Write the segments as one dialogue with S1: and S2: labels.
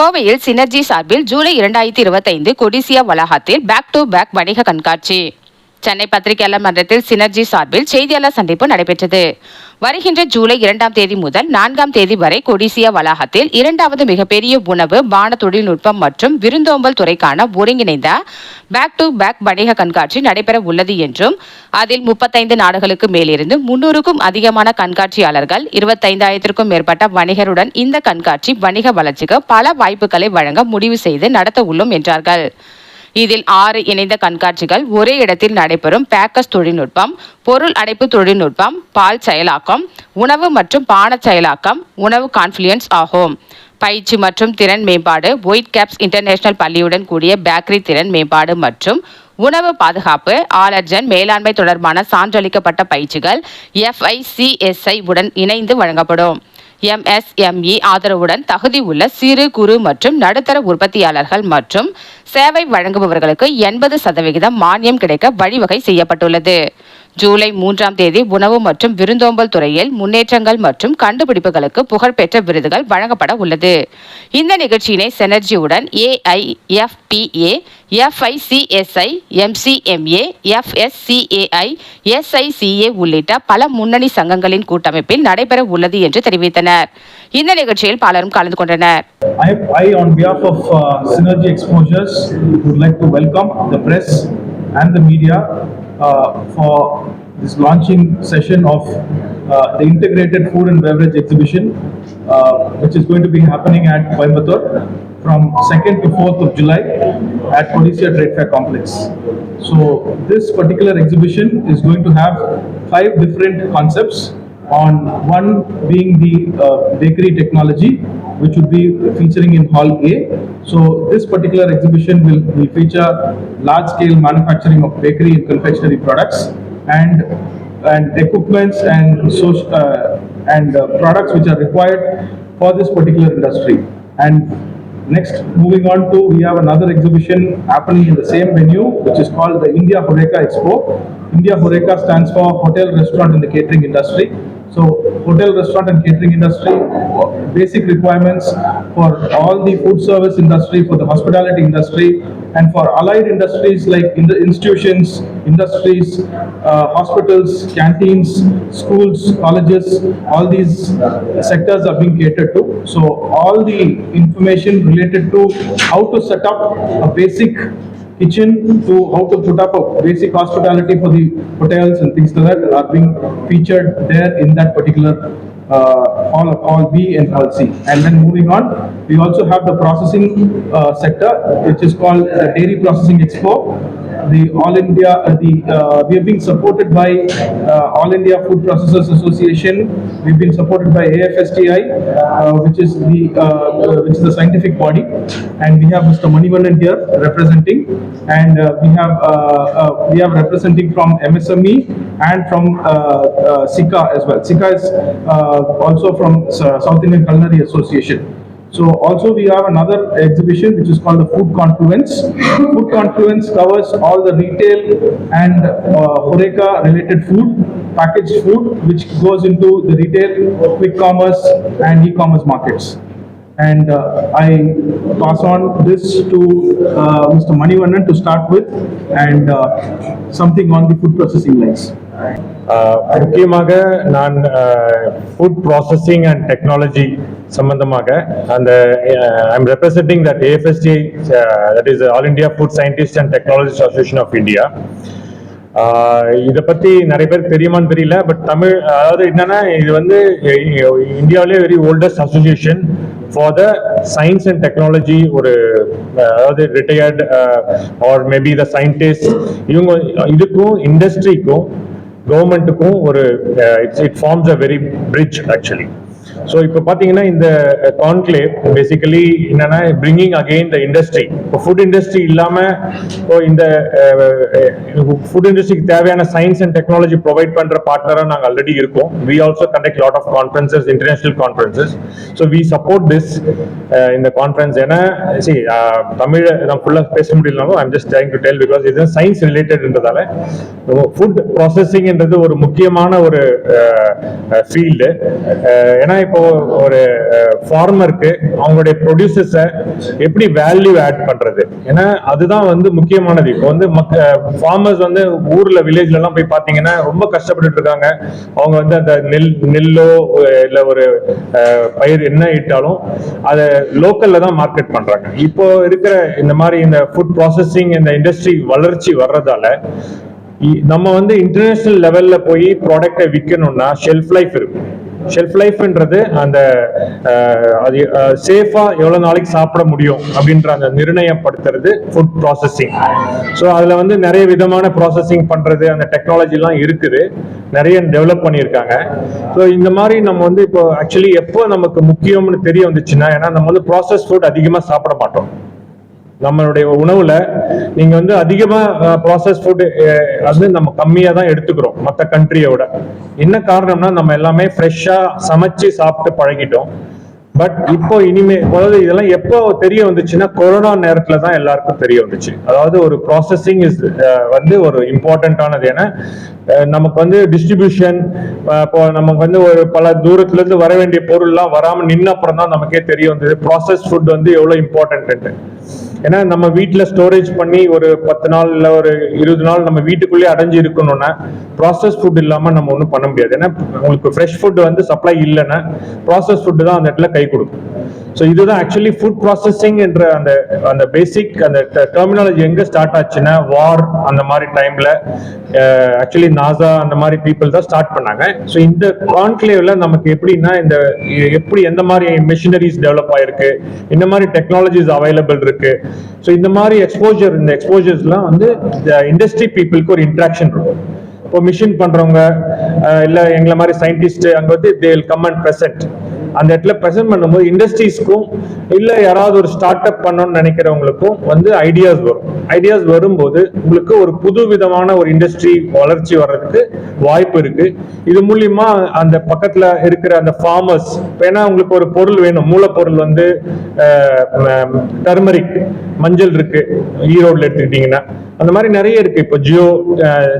S1: கோவையில் சினர்ஜி சார்பில் ஜூலை இரண்டாயிரத்தி இருபத்தைந்து கொடிசியா வளாகத்தில் பேக் டு பேக் வணிக கண்காட்சி. சென்னை பத்திரிகையாளர் மன்றத்தில் சினர்ஜி சார்பில் செய்தியாளர் சந்திப்பு நடைபெற்றது. வருகின்ற ஜூலை இரண்டாம் தேதி முதல் நான்காம் தேதி வரை கொடிசியா வளாகத்தில் இரண்டாவது மிகப்பெரிய உணவு பான தொழில்நுட்பம் மற்றும் விருந்தோம்பல் துறைக்கான ஒருங்கிணைந்த பேக் டு பேக் வணிக கண்காட்சி நடைபெற உள்ளது என்றும் அதில் முப்பத்தைந்து நாடுகளுக்கு மேலிருந்து முன்னூறுக்கும் அதிகமான கண்காட்சியாளர்கள் இருபத்தைந்தாயிரத்திற்கும் மேற்பட்ட வணிகருடன் இந்த கண்காட்சி வணிக வளர்ச்சிக்கு பல வாய்ப்புகளை வழங்க முடிவு செய்து நடத்த உள்ளோம் என்றார்கள். இதில் ஆறு இணைந்த கண்காட்சிகள் ஒரே இடத்தில் நடைபெறும் பேக்கஸ் தொழில்நுட்பம் பொருள் அடைப்பு தொழில்நுட்பம் பால் செயலாக்கம் உணவு மற்றும் பான செயலாக்கம் உணவு கான்ஃபிளியன்ஸ் ஆகும். பயிற்சி மற்றும் திறன் மேம்பாடு ஒயிட் கேப்ஸ் இன்டர்நேஷனல் பள்ளியுடன் கூடிய பேக்கரி திறன் மேம்பாடு மற்றும் உணவு பாதுகாப்பு ஆலர்ஜன் மேலாண்மை தொடர்பான சான்றளிக்கப்பட்ட பயிற்சிகள் எஃப்ஐசிஎஸ்ஐ உடன் இணைந்து வழங்கப்படும். எம்எஸ்எம்இ ஆதரவுடன் தகுதி உள்ள சிறு குறு மற்றும் நடுத்தர உற்பத்தியாளர்கள் மற்றும் சேவை வழங்குபவர்களுக்கு எண்பது சதவிகிதம் மானியம் கிடைக்க வழிவகை செய்யப்பட்டுள்ளது. ஜூலை மூன்றாம் தேதி உணவு மற்றும் விருந்தோம்பல் துறையில் முன்னேற்றங்கள் மற்றும் கண்டுபிடிப்புகளுக்கு புகழ்பெற்ற விருதுகள் வழங்கப்பட உள்ளது. இந்த நிகழ்ச்சியினை செனர்ஜியுடன் ஏஐஎஃப்பிஏ எஃப்ஐசிஎஸ்ஐ எம்சிஎம்ஏ எஃப்எஸ்சிஏஐ எஸ்ஐசிஏ உள்ளிட்ட பல முன்னணி சங்கங்களின் கூட்டமைப்பில் நடைபெற உள்ளது என்று தெரிவித்தனர். இந்த நிகழ்ச்சியில் பலரும் கலந்து கொண்டனர்.
S2: I, I, on behalf of uh, Synergy Exposures, would like to welcome the press and the media for this launching session of uh, the Integrated Food and Beverage Exhibition, uh, which is going to be happening at Coimbatore from 2nd to 4th of July at Odisha Trade Fair Complex. So this particular exhibition is going to have five different concepts on one being the uh, bakery technology, which would be featuring in Hall A. So this particular exhibition will, will feature large-scale manufacturing of bakery and confectionery products and and equipments and social uh, and uh, products which are required for this particular industry. And Next, moving on to, we have another exhibition happening in the same venue, which is called the India Horeca Expo. India Horeca stands for Hotel, Restaurant and the Catering Industry. So, hotel, restaurant and catering industry, basic requirements for all the food service industry, for the hospitality industry, and for allied industries like in the institutions, industries, uh, hospitals, canteens, schools, colleges, all these sectors are being catered to. So all the information related to how to set up a basic kitchen to how to put up a basic hospitality for the hotels and things like that are being featured there in that particular uh, hall, hall B and all C. And then moving on, we also have the processing uh, sector, which is called the Dairy Processing Expo. The All India, uh, the, uh, we are being supported by uh, All India Food Processors Association. We've been supported by AFSTI, uh, which is the, uh, uh, which is the scientific body. And we have Mr. Manivannan here representing. And uh, we have, uh, uh, we have representing from MSME and from uh, uh, SICA as well. SICA is uh, also from uh, South Indian Culinary Association. So also we have another exhibition which is called the Food Confluence. Food Confluence covers all the retail and uh, Horeca related food, packaged food which goes into the retail, quick commerce and e-commerce markets. And uh, I pass on this to uh, Mr. Manivannan to start with and uh, something on the food processing lines.
S3: முக்கியமாக நான் food processing and technology சம்பந்தமாக அந்த I'm representing that AFST that is all India food scientist and technologist association of India இதை பத்தி நிறைய பேருக்கு தெரியுமான்னு தெரியல பட் தமிழ் அதாவது என்னன்னா இது வந்து இந்தியாவிலே very oldest association for the science and technology ஒரு அதாவது retired or maybe the scientist இவங்க இதுக்கும் இண்டஸ்ட்ரிக்கும் கவர்மெண்ட்டுக்கும் ஒரு it's it forms a very bridge actually so இப்போ பார்த்தீங்கன்னா இந்த கான்க்ளேவ் பேசிக்கலி என்னன்னா பிரிங்கிங் அகெயின் த இண்டஸ்ட்ரி இப்போ ஃபுட் இண்டஸ்ட்ரி இல்லாமல் இப்போ இந்த ஃபுட் இண்டஸ்ட்ரிக்கு தேவையான சயின்ஸ் அண்ட் டெக்னாலஜி ப்ரொவைட் பண்ணுற பார்ட்னராக நாங்கள் ஆல்ரெடி இருக்கோம். We also conduct lot of conferences international conferences so we support this இந்த கான்ஃபரன்ஸ் ஏன்னா சரி தமிழ் நான் ஃபுல்லாக பேச முடியலனாலும் I'm just trying to tell because இது சயின்ஸ் ரிலேட்டட்ன்றதால ஃபுட் ப்ராசஸிங்ன்றது ஒரு முக்கியமான ஒரு ஃபீல்டு ஏன்னா இப்போ ஒரு ஃபார்மருக்கு அவங்களுடைய ப்ரொடியூசர்ஸை எப்படி வேல்யூ ஆட் பண்றது? ஏன்னா அதுதான் வந்து முக்கியமானது. இப்போ வந்து மக்க ஃபார்மர்ஸ் வந்து ஊர்ல வில்லேஜ்ல எல்லாம் போய் பாத்தீங்கன்னா ரொம்ப கஷ்டப்பட்டுட்டு இருக்காங்க. அவங்க வந்து அந்த நெல் நெல்லோ இல்லை இல்ல ஒரு பயிர் என்ன இட்டாலும் அதை லோக்கல்ல தான் மார்க்கெட் பண்றாங்க. இப்போ இருக்கிற இந்த மாதிரி இந்த ஃபுட் ப்ராசஸிங் இந்த இண்டஸ்ட்ரி வளர்ச்சி வர்றதால இ- நம்ம வந்து இன்டர்நேஷனல் லெவல்ல போய் ப்ராடக்டை விற்கணும்னா ஷெல்ஃப் லைஃப் இருக்கும். ஷெல்ஃப் லைஃப்ன்றது அந்த அஹ், அது சேஃபா எவ்வளவு நாளைக்கு சாப்பிட முடியும் அப்படின்ற அந்த நிர்ணயப்படுத்துறது ஃபுட் ப்ராசஸிங் ஸோ அதுல வந்து நிறைய விதமான ப்ராசஸிங் பண்றது அந்த டெக்னாலஜி எல்லாம் இருக்குது. நிறைய டெவலப் பண்ணியிருக்காங்க. ஸோ இந்த மாதிரி நம்ம வந்து இப்போ ஆக்சுவலி எப்போ நமக்கு முக்கியம்னு தெரிய வந்துச்சுன்னா ஏன்னா நம்ம வந்து ப்ராசஸ் ஃபுட் அதிகமா சாப்பிட மாட்டோம். நம்மளுடைய உணவுல நீங்க வந்து அதிகமா ப்ராசஸ் ஃபுட் வந்து நம்ம கம்மியா தான் எடுத்துக்கிறோம் மற்ற கண்ட்ரியோட என்ன காரணம்னா நம்ம எல்லாமே ஃப்ரெஷ்ஷா சமைச்சு சாப்பிட்டு பழகிட்டோம். பட் இப்போ இனிமே அதாவது இதெல்லாம் எப்போ தெரிய வந்துச்சுன்னா கொரோனா நேரத்துல தான் எல்லாருக்கும் தெரிய வந்துச்சு. அதாவது ஒரு ப்ராசஸிங் இஸ் வந்து ஒரு இம்பார்ட்டன்டானது ஏன்னா நமக்கு வந்து டிஸ்ட்ரிபியூஷன் இப்போ நமக்கு வந்து ஒரு பல தூரத்துல இருந்து வர வேண்டிய பொருள்லாம் வராமல் நின்ன அப்புறம் தான் நமக்கே தெரிய வந்தது ப்ராசஸ் ஃபுட் வந்து எவ்வளோ இம்பார்ட்டன்ட்டு ஏன்னா நம்ம வீட்டில் ஸ்டோரேஜ் பண்ணி ஒரு பத்து நாள் இல்லை ஒரு இருபது நாள் நம்ம வீட்டுக்குள்ளேயே அடைஞ்சு இருக்கணும்னா ப்ராசஸ் ஃபுட் இல்லாமல் நம்ம ஒன்றும் பண்ண முடியாது. ஏன்னா உங்களுக்கு ஃப்ரெஷ் ஃபுட் வந்து சப்ளை இல்லைன்னா ப்ராசஸ் ஃபுட்டு தான் அந்த இடத்துல கை கொடுக்கும். ஸோ இதுதான் ஆக்சுவலி ஃபுட் ப்ராசஸிங் என்ற அந்த அந்த பேசிக் அந்த டெர்மினாலஜி எங்க ஸ்டார்ட் ஆச்சுன்னா வார் அந்த மாதிரி டைம்ல ஆக்சுவலி நாசா அந்த மாதிரி பீப்புள் தான் ஸ்டார்ட் பண்ணாங்க. ஸோ இந்த கான்க்ளேவ்ல நமக்கு எப்படின்னா இந்த எப்படி எந்த மாதிரி மெஷினரிஸ் டெவலப் ஆயிருக்கு இந்த மாதிரி டெக்னாலஜிஸ் அவைலபிள் இருக்கு. ஸோ இந்த மாதிரி எக்ஸ்போஜர் இந்த எக்ஸ்போஜர்ஸ்லாம் வந்து இண்டஸ்ட்ரி பீப்புளுக்கு ஒரு இன்ட்ராக்ஷன் இருக்கும். இப்போ மிஷின் பண்றவங்க இல்லை இல்ல எங்களை மாதிரி சயின்டிஸ்ட் அங்க வந்து they will come and present அந்த இடத்துல ப்ரெசென்ட் பண்ணும்போது இண்டஸ்ட்ரீஸ்க்கும் இல்லை யாராவது ஒரு ஸ்டார்ட் அப் பண்ணணும்னு நினைக்கிறவங்களுக்கும் வந்து ஐடியாஸ் வரும். ஐடியாஸ் வரும்போது உங்களுக்கு ஒரு புது விதமான ஒரு இண்டஸ்ட்ரி வளர்ச்சி வர்றதுக்கு வாய்ப்பு இருக்கு. இது மூலியமா அந்த பக்கத்துல இருக்கிற அந்த ஃபார்மர்ஸ் ஏன்னா உங்களுக்கு ஒரு பொருள் வேணும். மூலப்பொருள் வந்து டர்மரிக் மஞ்சள் இருக்கு e ஈரோடுல எடுத்துக்கிட்டீங்கன்னா அந்த மாதிரி நிறைய இருக்கு. இப்போ ஜியோ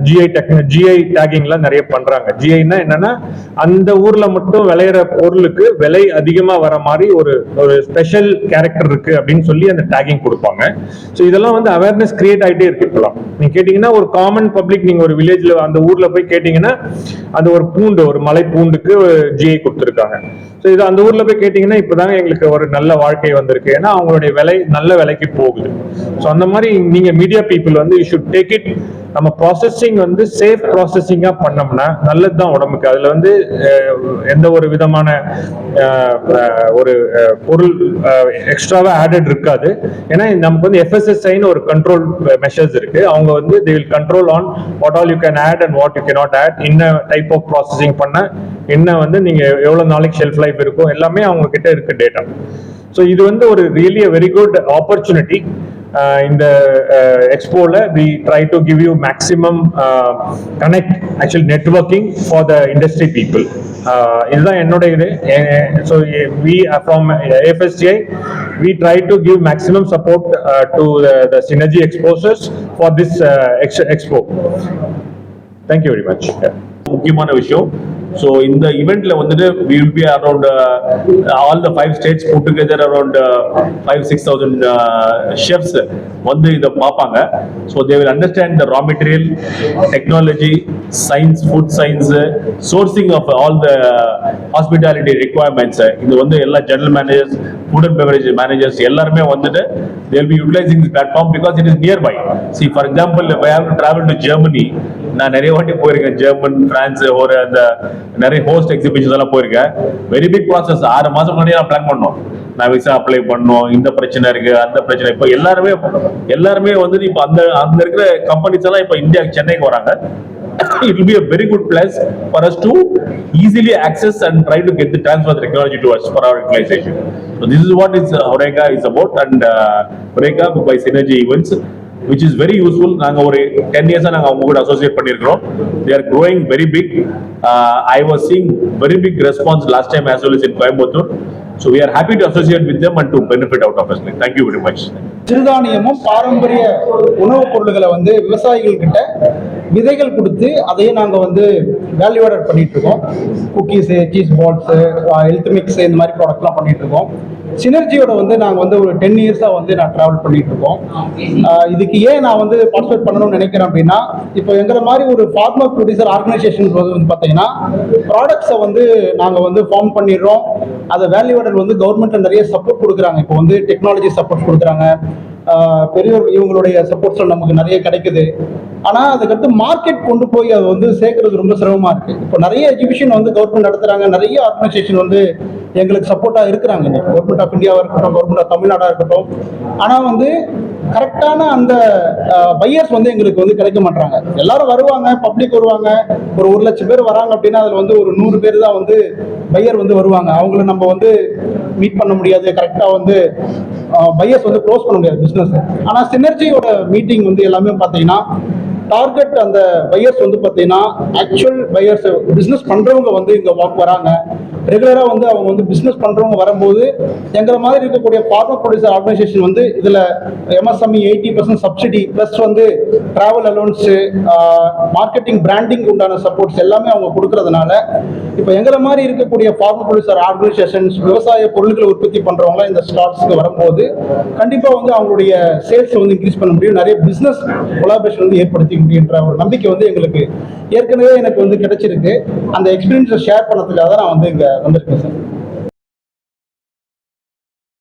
S3: ஜிஐ டெக் ஜிஐ டேகிங்லாம் நிறைய பண்றாங்க. ஜிஐனா என்னன்னா அந்த ஊர்ல மட்டும் விளையிற பொருளுக்கு விலை அதிகமா வர மாதிரி ஒரு ஒரு ஸ்பெஷல் கேரக்டர் இருக்கு அப்படின்னு சொல்லி அந்த டேகிங் கொடுப்பாங்க. ஸோ இதெல்லாம் வந்து அவேர்னஸ் கிரியேட் ஆகிட்டே இருக்கு இப்பெல்லாம் நீங்க கேட்டீங்கன்னா ஒரு காமன் பப்ளிக் நீங்க ஒரு வில்லேஜ்ல அந்த ஊர்ல போய் கேட்டீங்கன்னா அது ஒரு பூண்டு ஒரு மலை பூண்டுக்கு ஜிஐ கொடுத்துருக்காங்க. ஸோ இது அந்த ஊர்ல போய் கேட்டீங்கன்னா இப்பதாங்க எங்களுக்கு ஒரு நல்ல வாழ்க்கை வந்திருக்கு. ஏன்னா அவங்களுடைய விலை நல்ல விலைக்கு போகுது. ஸோ அந்த மாதிரி நீங்க மீடியா பீப்புள் வந்து யூ ஷுட் டேக் இட் நம்ம ப்ராசஸிங் வந்து சேஃப் ப்ராசஸிங்காக பண்ணோம்னா நல்லது தான் உடம்புக்கு. அதுல வந்து எந்த ஒரு விதமான ஒரு பொருள் எக்ஸ்ட்ராவாக ஆடட் இருக்காது. ஏன்னா நமக்கு வந்து எஃப்எஸ்எஸ்ஐன்னு ஒரு கண்ட்ரோல் மெஷர்ஸ் இருக்கு. அவங்க வந்து they will control on what all you can add and what you cannot add என்ன டைப் ஆஃப் ப்ராசஸிங் பண்ண என்ன வந்து நீங்கள் எவ்வளோ நாளைக்கு ஷெல்ஃப் லைஃப் இருக்கும் எல்லாமே அவங்க கிட்ட இருக்கு டேட்டா ஸோ இது வந்து ஒரு ரியலி வெரி குட் ஆப்பர்ச்சுனிட்டி இந்த எக்ஸ்போல we try to give you maximum connect actual networking for the industry people இதுதான் என்னுடைய இது. So we from AFSTI we try to give maximum support to the synergy exposures for this expo thank you very much
S4: முக்கியமான விஷயம் so இந்த இவெண்ட்ல வந்துட்டு we will be around all the five states put together around five six thousand chefs வந்து இதை பார்ப்பாங்க. So they will understand the raw material technology science food science sourcing of all the hospitality requirements இது வந்து எல்லா general managers food and beverage managers எல்லாருமே வந்துட்டு they'll be utilizing this platform because it is nearby see for example I have to travel to Germany நான் நிறைய வாட்டி போயிருக்கேன். German France ஒரு அந்த நிறைய ஹோஸ்ட் எக்ஸிபிஷன்ஸ் எல்லாம் போயிருக்கேன். வெரி பிக் ப்ராசஸ் ஆறு மாசம் முன்னாடி நான் பிளான் பண்ணோம். நான் விசா அப்ளை பண்ணோம். இந்த பிரச்சனை இருக்கு அந்த பிரச்சனை இப்போ எல்லாருமே எல்லாருமே வந்து இப்போ அந்த அந்த இருக்கிற கம்பெனிஸ் எல்லாம் இப்போ இந்தியா சென்னைக்கு வராங்க. It will be a very good place for us to easily access and try to get the transfer the technology to us for our utilization. So this is what is uh, Horeca is about and uh, Horeca by Synergy Events. Which is very useful நாங்கள் ஒரு ten இயர்ஸாக நாங்கள் அவங்க கூட associate பண்ணியிருக்கிறோம் they are growing very big I was seeing very big response last time as well is in Coimbatore so we are happy to associate with them and to benefit out of அஸ்லி thank you very much
S5: சிறுதானியமும் பாரம்பரிய உணவுப் பொருள்களை வந்து விவசாயிகள் கிட்ட விதைகள் கொடுத்து அதையும் நாங்கள் வந்து வேல்யூ ஆர்டர் பண்ணிட்டு இருக்கோம் cookies cheese balls health mix இந்த மாதிரி ப்ராடக்ட்லாம் பண்ணிட்டு இருக்கோம் சினர்ஜியோட வந்து நாங்கள் வந்து ஒரு டென் இயர்ஸாக வந்து நான் ட்ராவல் பண்ணிட்டு இருக்கோம் இதுக்கு ஏன் நான் வந்து பார்ட்டிசிபேட் பண்ணணும்னு நினைக்கிறேன் அப்படின்னா இப்போ எங்களை மாதிரி ஒரு ஃபார்மர் ப்ரொடியூசர் ஆர்கனைசேஷன் வந்து பார்த்தீங்கன்னா ப்ராடக்ட்ஸை வந்து நாங்கள் வந்து ஃபார்ம் பண்ணிடுறோம். அதை வேல்யூ வந்து கவர்மெண்ட்டில் நிறைய சப்போர்ட் கொடுக்குறாங்க. இப்போ வந்து டெக்னாலஜி சப்போர்ட் கொடுக்குறாங்க. ஆஹ் பெரியோர் இவங்களுடைய சப்போர்ட்ஸ் நமக்கு நிறைய கிடைக்குது. ஆனால் அதுக்கடுத்து மார்க்கெட் கொண்டு போய் அதை வந்து சேர்க்கறது ரொம்ப சிரமமாக இருக்குது இப்போ நிறைய எஜுகேஷன் வந்து கவர்மெண்ட் நடத்துகிறாங்க நிறைய ஆர்கனைசேஷன் வந்து எங்களுக்கு சப்போர்ட்டாக இருக்கிறாங்க. கவர்மெண்ட் ஆஃப் இந்தியாவாக இருக்கட்டும் கவர்மெண்ட் ஆஃப் தமிழ்நாடாக இருக்கட்டும். ஆனால் வந்து கரெக்டான அந்த பையர்ஸ் வந்து எங்களுக்கு வந்து கிடைக்க மாட்டாங்க எல்லாரும் வருவாங்க பப்ளிக் வருவாங்க. ஒரு ஒரு லட்சம் பேர் வராங்க அப்படின்னா அதில் வந்து ஒரு நூறு பேர் தான் வந்து பையர் வந்து வருவாங்க. அவங்கள நம்ம வந்து மீட் பண்ண முடியாது. கரெக்டாக வந்து பையர்ஸ் வந்து க்ளோஸ் பண்ண முடியாது பிஸ்னஸ் ஆனால் சினர்ஜியோட மீட்டிங் வந்து எல்லாமே பார்த்தீங்கன்னா டார்கெட் அந்த பையர்ஸ் வந்து பார்த்தீங்கன்னா ஆக்சுவல் பையர்ஸ் பிஸ்னஸ் பண்ணுறவங்க வந்து இங்கே வாக் வராங்க. ரெகுலராக வந்து அவங்க வந்து பிஸ்னஸ் பண்ணுறவங்க வரும்போது எங்களை மாதிரி இருக்கக்கூடிய ஃபார்மர் ப்ரொடியூசர் ஆர்கனைசேஷன் வந்து இதில் MSME eighty percent subsidy plus வந்து ட்ராவல் அலோன்ஸு மார்க்கெட்டிங் பிராண்டிங் உண்டான சப்போர்ட்ஸ் எல்லாமே அவங்க கொடுக்கறதுனால இப்போ எங்களை மாதிரி இருக்கக்கூடிய ஃபார்மர் ப்ரொடியூசர் ஆர்கனைசேஷன்ஸ் விவசாய பொருட்களை உற்பத்தி பண்ணுறவங்களாம் இந்த ஸ்டாக்ஸ்க்கு வரும்போது கண்டிப்பாக வந்து அவங்களுடைய சேல்ஸ் வந்து இன்க்ரீஸ் பண்ண முடியும். நிறைய பிஸ்னஸ் கொலாபரேஷன் வந்து ஏற்படுத்தி அப்படின்ற ஒரு நம்பிக்கை வந்து எங்களுக்கு ஏற்கனவே எனக்கு வந்து கிடைச்சிருக்கு. அந்த எக்ஸ்பீரியன்ஸை ஷேர் பண்ணதுக்காக தான் நான் வந்து இங்க வந்திருக்கேன் சார்